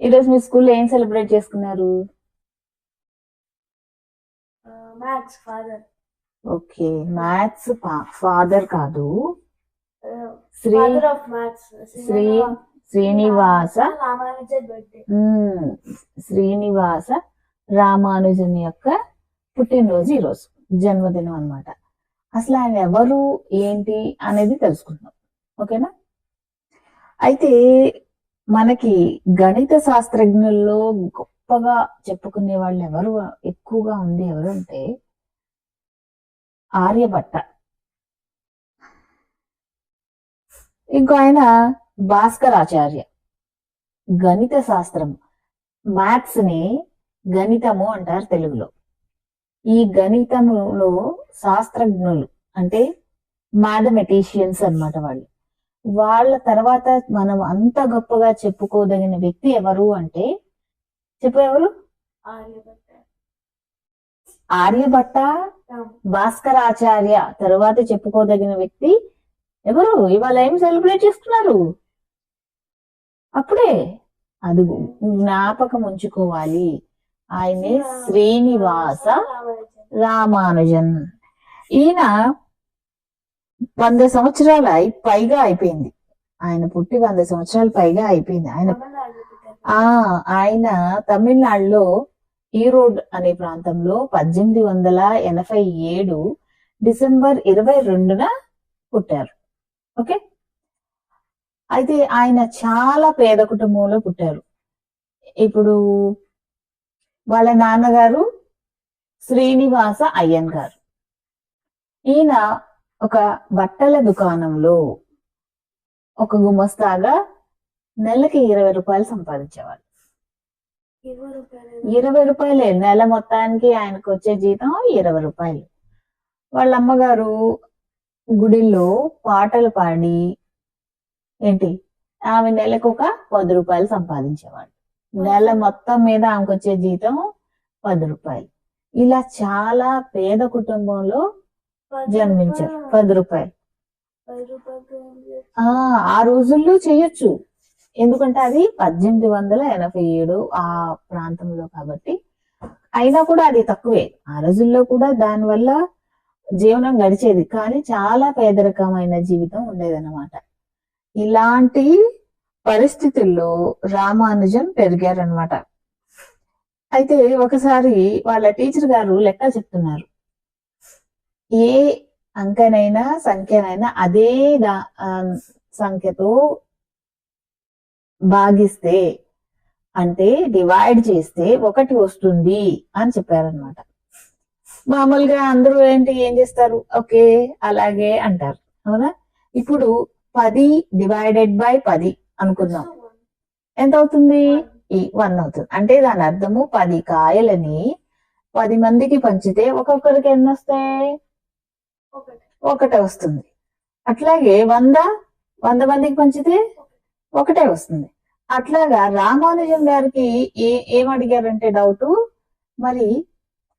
ఈరోజు మీ స్కూల్లో ఏం సెలబ్రేట్ చేసుకున్నారు? Maths father. Okay maths father కాదు. Sri of maths. Sri Srinivasa Ramanujan birthday hmm. Srinivasa Ramanujan యొక్క పుట్టినరోజు ఈరోజు జన్మదినం అన్నమాట. అసలు ఆయన ఎవరు ఏంటి అనేది తెలుసుకుందాం. ఓకేనా? అయితే మనకి గణిత శాస్త్రజ్ఞుల్లో గొప్పగా చెప్పుకునే వాళ్ళు ఎవరు ఎక్కువగా ఉంది ఎవరు అంటే ఆర్యభట్ట. ఇంకో ఆయన భాస్కరాచార్య. గణిత శాస్త్రం. మ్యాథ్స్ని గణితము అంటారు తెలుగులో. ఈ గణితములో శాస్త్రజ్ఞులు అంటే మ్యాథమెటీషియన్స్ అన్నమాట వాళ్ళు. వాళ్ళ తర్వాత మనం అంత గొప్పగా చెప్పుకోదగిన వ్యక్తి ఎవరు అంటే చెప్పు ఎవరు? ఆర్యభట్ట భాస్కరాచార్య తర్వాత చెప్పుకోదగిన వ్యక్తి ఎవరు? ఇవాళ ఏం సెలబ్రేట్ చేస్తున్నారు? అప్పుడే. అది జ్ఞాపకం ఉంచుకోవాలి. ఆయనే శ్రీనివాస రామానుజన్. ఈయన వంద సంవత్సరాల అయి- పైగా అయిపోయింది. ఆయన పుట్టి వంద సంవత్సరాలు పైగా అయిపోయింది. ఆయన ఆ ఆయన తమిళనాడులో ఈరోడ్ అనే ప్రాంతంలో పద్దెనిమిది వందల ఎనభై ఏడు డిసెంబర్ ఇరవై రెండున పుట్టారు. ఓకే? అయితే ఆయన చాలా పేద కుటుంబంలో పుట్టారు. ఇప్పుడు వాళ్ళ నాన్నగారు శ్రీనివాస అయ్యన్ గారు. ఈయన ఒక బట్టల దుకాణంలో ఒక గుమస్తాగా నెలకి ఇరవై రూపాయలు సంపాదించేవాడు ఇరవై రూపాయలు నెల మొత్తానికి ఆయనకు వచ్చే జీతం ఇరవై రూపాయలు. వాళ్ళ అమ్మగారు గుడిలో పాటలు పాడి ఏంటి? ఆమె నెలకు ఒక పది రూపాయలు సంపాదించేవాడు నెల మొత్తం మీద ఆమెకు వచ్చే జీతం పది రూపాయలు. ఇలా చాలా పేద కుటుంబంలో జన్మించారు. పది రూపాయలు? ఆ ఆ రోజుల్లో చేయొచ్చు. ఎందుకంటే అది పద్దెనిమిది వందల ఎనభై ఏడు ఆ ప్రాంతంలో కాబట్టి అయినా కూడా అది తక్కువే. ఆ రోజుల్లో కూడా దానివల్ల జీవనం గడిచేది. కానీ చాలా పేదరికమైన జీవితం ఉండేదన్నమాట. ఇలాంటి పరిస్థితుల్లో రామానుజన్ పెరిగారనమాట అయితే ఒకసారి వాళ్ళ టీచర్ గారు లెక్క చెప్తున్నారు. ఏ అంకెనైనా సంఖ్యనైనా అదే సంఖ్యతో భాగిస్తే అంటే డివైడ్ చేస్తే ఒకటి వస్తుంది అని చెప్పారనమాట మామూలుగా అందరూ ఏంటి ఏం చేస్తారు? ఓకే అలాగే అంటారు. అవునా? ఇప్పుడు పది డివైడెడ్ బై పది అనుకుందాం. ఎంత అవుతుంది? ఈ వన్ అవుతుంది. అంటే దాని అర్థము పది కాయలని పది మందికి పంచితే ఒక్కొక్కరికి ఎన్ని వస్తాయి? ఒకటే వస్తుంది. అట్లాగే వంద వంద మందికి పంచితే ఒకటే వస్తుంది. అట్లాగా రామానుజం గారికి ఏ ఏం అడిగారంటే డౌట్ మరి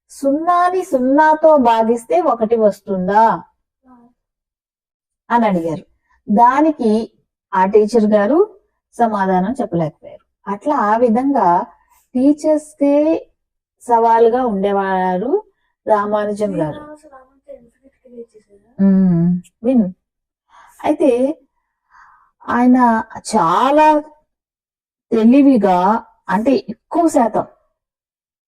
సున్నాని సున్నాతో భాగిస్తే ఒకటి వస్తుందా? అని అడిగారు. దానికి ఆ టీచర్ గారు సమాధానం చెప్పలేకపోయారు. అట్లా ఆ విధంగా టీచర్స్కే సవాలుగా ఉండేవారు రామానుజం గారు. విను అయితే ఆయన చాలా తెలివిగా అంటే ఎక్కువ శాతం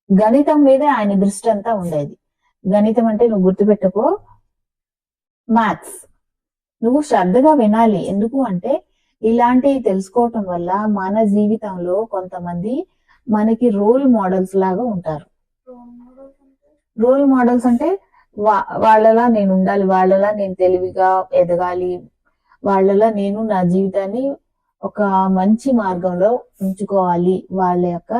గణితం మీదే ఆయన దృష్టి అంతా ఉండేది. గణితం అంటే నువ్వు గుర్తుపెట్టుకో మ్యాథ్స్. నువ్వు శ్రద్ధగా వినాలి. ఎందుకు అంటే ఇలాంటివి తెలుసుకోవటం వల్ల మన జీవితంలో కొంతమంది మనకి రోల్ మోడల్స్ లాగా ఉంటారు. రోల్ మోడల్స్ అంటే వాళ్ళలా నేను ఉండాలి వాళ్ళలా నేను తెలివిగా ఎదగాలి వాళ్ళలా నేను నా జీవితాన్ని ఒక మంచి మార్గంలో ఉంచుకోవాలి వాళ్ళ యొక్క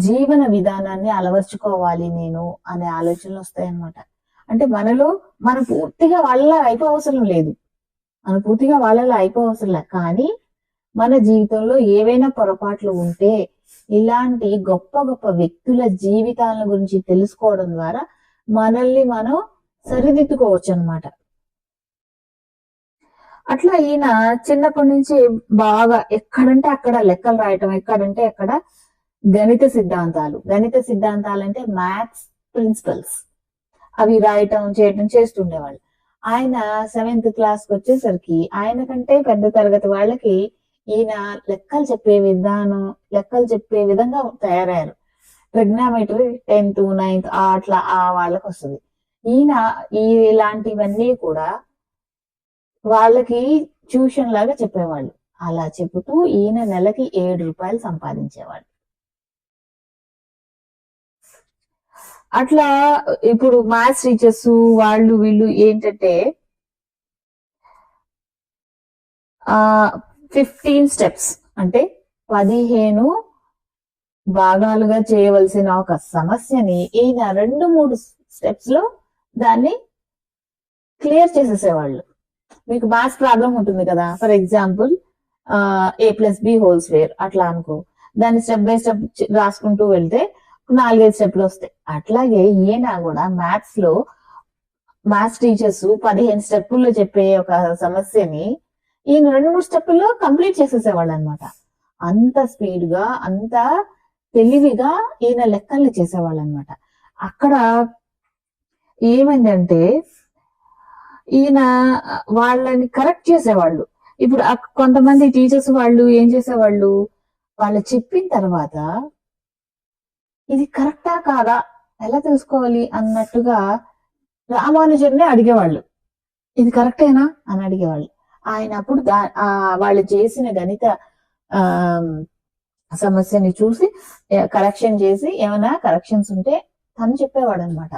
జీవన విధానాన్ని అలవర్చుకోవాలి నేను అనే ఆలోచనలు వస్తాయన్నమాట. అంటే మనలో మనం పూర్తిగా వాళ్ళలా అయిపో అవసరం లేదు. మనం పూర్తిగా వాళ్ళలా అయిపో అవసరం లేదు. కానీ మన జీవితంలో ఏవైనా పొరపాట్లు ఉంటే ఇలాంటి గొప్ప గొప్ప వ్యక్తుల జీవితాల గురించి తెలుసుకోవడం ద్వారా మనల్ని మనం సరిదిద్దుకోవచ్చు అన్నమాట అట్లా ఈయన చిన్నప్పటి నుంచి బాగా ఎక్కడంటే అక్కడ లెక్కలు రాయటం ఎక్కడంటే అక్కడ గణిత సిద్ధాంతాలు. గణిత సిద్ధాంతాలు అంటే మ్యాథ్స్ ప్రిన్సిపల్స్. అవి రాయటం చేయటం చేస్తుండేవాళ్ళు. ఆయన సెవెంత్ క్లాస్కి వచ్చేసరికి ఆయన కంటే పెద్ద తరగతి వాళ్ళకి ఈయన లెక్కలు చెప్పే విధానం లెక్కలు చెప్పే విధంగా తయారయ్యారు. ట్రిగ్నామెట్రీ టెన్త్ నైన్త్ అట్లా ఆ వాళ్ళకి వస్తుంది. ఈయన ఈ ఇలాంటివన్నీ కూడా వాళ్ళకి ట్యూషన్ లాగా చెప్పేవాళ్ళు. అలా చెబుతూ ఈయన నెలకి ఏడు రూపాయలు సంపాదించేవాళ్ళు అట్లా ఇప్పుడు మ్యాథ్స్ టీచర్స్ వాళ్ళు వీళ్ళు ఏంటంటే ఆ ఫిఫ్టీన్ స్టెప్స్ అంటే పదిహేను భాగాలుగా చేయవలసిన ఒక సమస్యని ఈయన రెండు మూడు స్టెప్స్లో దాన్ని క్లియర్ చేసేసేవాళ్ళు. మీకు మ్యాథ్స్ ప్రాబ్లం ఉంటుంది కదా? For example A plus B whole square అట్లా అనుకో. దాన్ని స్టెప్ బై స్టెప్ రాసుకుంటూ వెళ్తే నాలుగైదు స్టెప్లు వస్తాయి. అట్లాగే ఈయన కూడా మ్యాథ్స్లో మ్యాథ్స్ టీచర్స్ పదిహేను స్టెప్పుల్లో చెప్పే ఒక సమస్యని ఈయన రెండు మూడు స్టెప్పుల్లో కంప్లీట్ చేసేసేవాళ్ళు అనమాట అంత స్పీడ్గా అంత తెలివిగా ఈయన లెక్కల్ని చేసేవాళ్ళు అనమాట అక్కడ ఏమైందంటే ఈయన వాళ్ళని కరెక్ట్ చేసేవాళ్ళు. ఇప్పుడు కొంతమంది టీచర్స్ వాళ్ళు ఏం చేసేవాళ్ళు? వాళ్ళు చెప్పిన తర్వాత ఇది కరెక్టా కాదా? ఎలా తెలుసుకోవాలి? అన్నట్టుగా రామానుజుడిని అడిగేవాళ్ళు. ఇది కరెక్టేనా అని అడిగేవాళ్ళు. ఆయన అప్పుడు దా- ఆ వాళ్ళు చేసిన గణిత ఆ సమస్యని చూసి కరెక్షన్ చేసి ఏమైనా కరెక్షన్స్ ఉంటే తను చెప్పేవాడు అనమాట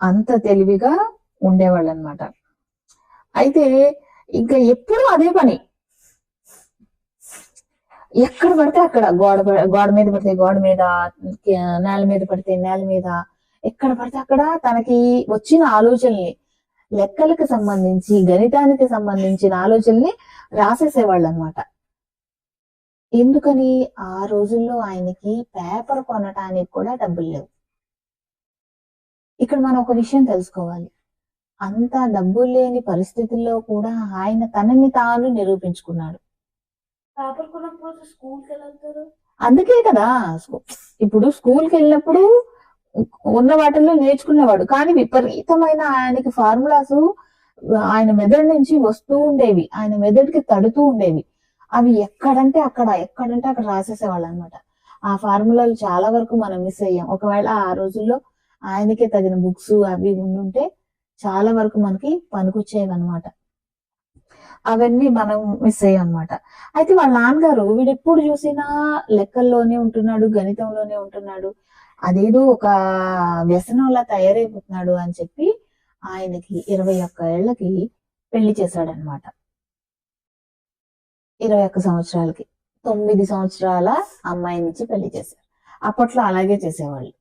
అంత తెలివిగా ఉండేవాళ్ళు అనమాట అయితే ఇంకా ఎప్పుడూ అదే పని. ఎక్కడ పడితే అక్కడ గోడ గోడ మీద పడితే గోడ మీద నేల మీద పడితే నేల మీద ఎక్కడ పడితే అక్కడ తనకి వచ్చిన ఆలోచనల్ని లెక్కలకు సంబంధించి గణితానికి సంబంధించిన ఆలోచనల్ని రాసేసేవాళ్ళు అనమాట ఎందుకని? ఆ రోజుల్లో ఆయనకి పేపర్ కొనటానికి కూడా డబ్బులు లేవు. ఇక్కడ మనం ఒక విషయం తెలుసుకోవాలి. అంత డబ్బులు లేని పరిస్థితుల్లో కూడా ఆయన తనని తాను నిరూపించుకున్నాడు. పేపర్ కొనకపోతే స్కూల్కి అందుకే కదా ఇప్పుడు స్కూల్కి వెళ్ళినప్పుడు ఉన్న వాటిల్లో నేర్చుకునేవాడు. కానీ విపరీతమైన ఆయనకి ఫార్ములాస్ ఆయన మెదడు నుంచి వస్తూ ఉండేవి. ఆయన మెదడుకి తడుతూ ఉండేవి. అవి ఎక్కడంటే అక్కడ ఎక్కడంటే అక్కడ రాసేసేవాళ్ళు అనమాట ఆ ఫార్ములాలు చాలా వరకు మనం మిస్ అయ్యాం. ఒకవేళ ఆ రోజుల్లో ఆయనకే తగిన బుక్స్ అవి ఉండుంటే చాలా వరకు మనకి పనికొచ్చేవి అనమాట అవన్నీ మనం మిస్ అయ్యాం అనమాట అయితే వాళ్ళ నాన్నగారు వీడెప్పుడు చూసినా లెక్కల్లోనే ఉంటున్నాడు గణితంలోనే ఉంటున్నాడు. అదేదో ఒక వ్యసనంలా తయారైపోతున్నాడు అని చెప్పి ఆయనకి ఇరవై ఒక్క ఏళ్ళకి పెళ్ళి చేశాడనమాట ఇరవై ఒక్క సంవత్సరాలకి తొమ్మిది సంవత్సరాల అమ్మాయినిచ్చి పెళ్ళి చేశారు. అప్పట్లో అలాగే చేసేవాళ్ళు.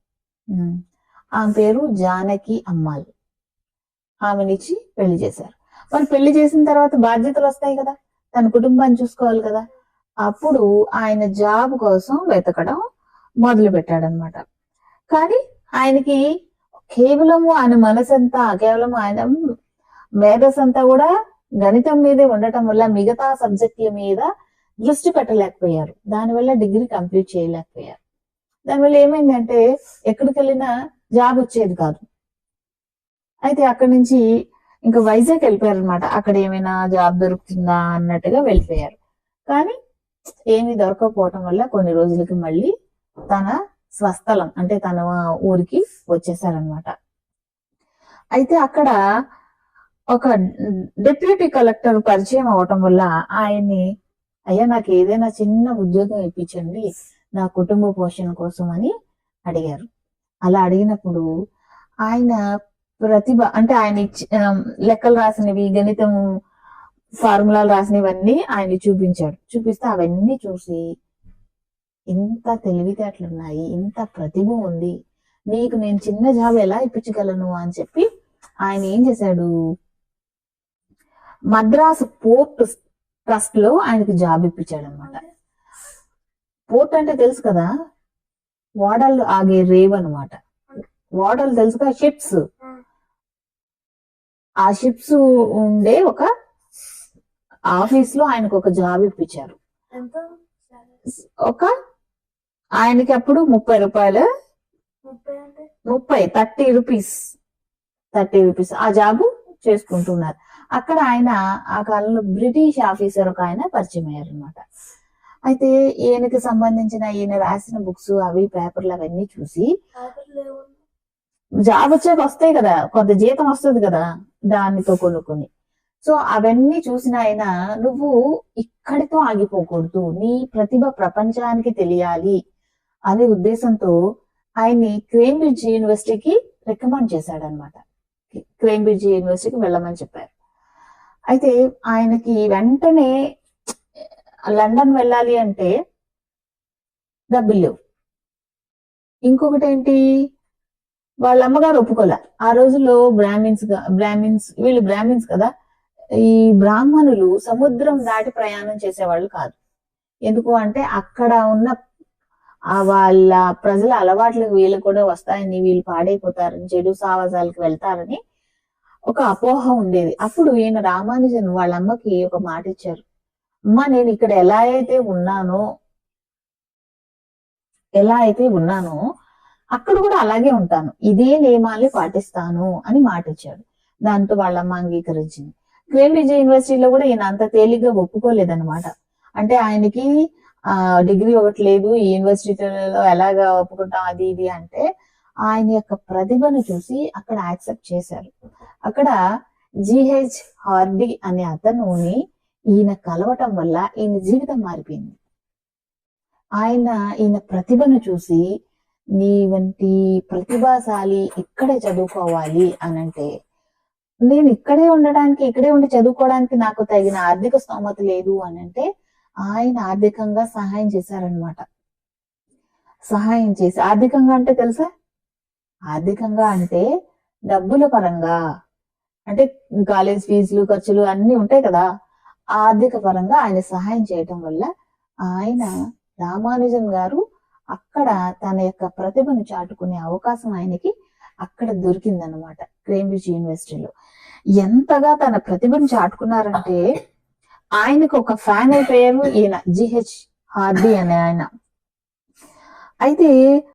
ఆమె పేరు జానకి అమ్మాల్. ఆమెనిచ్చి పెళ్ళి చేశారు. మరి పెళ్ళి చేసిన తర్వాత బాధ్యతలు వస్తాయి కదా. తన కుటుంబాన్ని చూసుకోవాలి కదా. అప్పుడు ఆయన జాబ్ కోసం వెతకడం మొదలు పెట్టాడనమాట కానీ ఆయనకి కేవలము ఆయన మనసంతా కేవలం ఆయన మేధస్సంతా కూడా గణితం మీదే ఉండటం వల్ల మిగతా సబ్జెక్టుల మీద దృష్టి పెట్టలేకపోయారు. దానివల్ల డిగ్రీ కంప్లీట్ చేయలేకపోయారు. దానివల్ల ఏమైందంటే ఎక్కడికి వెళ్ళినా జాబ్ వచ్చేది కాదు. అయితే అక్కడి నుంచి ఇంకా వైజాగ్ వెళ్ళిపోయారు అనమాట అక్కడ ఏమైనా జాబ్ దొరుకుతుందా అన్నట్టుగా వెళ్ళిపోయారు. కానీ ఏమీ దొరకకపోవటం వల్ల కొన్ని రోజులకి మళ్ళీ తన స్వస్థలం అంటే తన ఊరికి వచ్చేసారనమాట అయితే అక్కడ ఒక డిప్యూటీ కలెక్టర్ పరిచయం అవటం వల్ల ఆయన్ని అయ్యా నాకు ఏదైనా చిన్న ఉద్యోగం ఇప్పించండి నా కుటుంబ పోషణ కోసం అని అడిగారు. అలా అడిగినప్పుడు ఆయన ప్రతిభ అంటే ఆయన లెక్కలు రాసినవి గణితం ఫార్ములాలు రాసినవన్నీ ఆయన చూపించాడు. చూపిస్తే అవన్నీ చూసి ఇంత తెలివితేటలున్నాయి ఇంత ప్రతిభ ఉంది నీకు నేను చిన్న జాబ్ ఎలా ఇప్పించగలను అని చెప్పి ఆయన ఏం చేశాడు? మద్రాసు పోర్ట్ ట్రస్ట్లో ఆయనకి జాబ్ ఇప్పించాడు అనమాట పోర్ట్ అంటే తెలుసు కదా? ఓడలు ఆగే రేవ్ అనమాట. ఓడలు తెలుసు కదా? షిప్స్. ఆ షిప్స్ ఉండే ఒక ఆఫీస్లో ఆయనకు ఒక జాబ్ ఇప్పించారు. ఒక ఆయనకి అప్పుడు ముప్పై రూపాయలు? ముప్పై థర్టీ రూపీస్. Thirty rupees. ఆ జాబు చేసుకుంటున్నారు. అక్కడ ఆయన ఆ కాలంలో బ్రిటిష్ ఆఫీసర్ ఒక ఆయన పరిచయం అయ్యారు అనమాట అయితే ఈయనకి సంబంధించిన ఈయన రాసిన బుక్స్ అవి పేపర్లు అవన్నీ చూసి జాబ్ వచ్చాక వస్తాయి కదా కొంత జీతం వస్తుంది కదా దానితో కొనుక్కొని. సో అవన్నీ చూసిన ఆయన నువ్వు ఇక్కడితో ఆగిపోకూడదు. నీ ప్రతిభ ప్రపంచానికి తెలియాలి. అనే ఉద్దేశంతో ఆయన్ని క్రేంబ్రిడ్జ్ యూనివర్సిటీకి రికమెండ్ చేశాడు అనమాట క్రేంబ్రిడ్జ్ యూనివర్సిటీకి వెళ్ళమని చెప్పారు. అయితే ఆయనకి వెంటనే లండన్ వెళ్ళాలి అంటే డబ్బులు లేవు. ఇంకొకటి ఏంటి? వాళ్ళ అమ్మగారు ఒప్పుకోలే. ఆ రోజుల్లో బ్రాహ్మిన్స్ బ్రాహ్మిన్స్ వీళ్ళు బ్రాహ్మిన్స్ కదా ఈ బ్రాహ్మణులు సముద్రం దాటి ప్రయాణం చేసేవాళ్ళు కాదు. ఎందుకు అంటే అక్కడ ఉన్న ఆ వాళ్ళ ప్రజల అలవాట్లకు వీళ్ళు కూడా వస్తాయని వీళ్ళు పాడైపోతారని చెడు సావాసాలకు వెళ్తారని ఒక అపోహ ఉండేది. అప్పుడు ఈయన రామానుజన్ వాళ్ళ అమ్మకి ఒక మాట ఇచ్చారు. అమ్మ నేను ఇక్కడ ఎలా అయితే ఉన్నానో ఎలా అయితే ఉన్నానో అక్కడ కూడా అలాగే ఉంటాను. ఇదే నియమాల్ని పాటిస్తాను అని మాట ఇచ్చాడు. దాంతో వాళ్ళమ్మ అంగీకరించింది. కేంబ్రిడ్జ్ యూనివర్సిటీలో కూడా ఈయన అంత తేలిగ్గా ఒప్పుకోలేదన్నమాట. అంటే ఆయనకి డిగ్రీ ఒకటి లేదు ఈ యూనివర్సిటీలో ఎలాగా ఒప్పుకుంటాం అది ఇది అంటే ఆయన యొక్క ప్రతిభను చూసి అక్కడ యాక్సెప్ట్ చేశారు. అక్కడ జిహెచ్ హార్డీ అనే అతనుని ఈయన కలవటం వల్ల ఈయన జీవితం మారిపోయింది. ఆయన ఈయన ప్రతిభను చూసి నీ వంటి ప్రతిభాశాలి ఇక్కడే చదువుకోవాలి అని అంటే నేను ఇక్కడే ఉండడానికి ఇక్కడే ఉండి చదువుకోవడానికి నాకు తగిన ఆర్థిక స్తోమత లేదు అని అంటే ఆయన ఆర్థికంగా సహాయం చేశారనమాట సహాయం చేసి ఆర్థికంగా అంటే తెలుసా? ఆర్థికంగా అంటే డబ్బుల పరంగా అంటే కాలేజ్ ఫీజులు ఖర్చులు అన్ని ఉంటాయి కదా. ఆర్థిక పరంగా ఆయన సహాయం చేయటం వల్ల ఆయన రామానుజన్ గారు అక్కడ తన యొక్క ప్రతిభను చాటుకునే అవకాశం ఆయనకి అక్కడ దొరికిందనమాట క్రేంబ్రిడ్జ్ యూనివర్సిటీలో. ఎంతగా తన ప్రతిభను చాటుకున్నారంటే ఆయనకు ఒక ఫ్యాన్ అయిపోయారు ఈయన జిహెచ్ హార్డీ అనే ఆయన. అయితే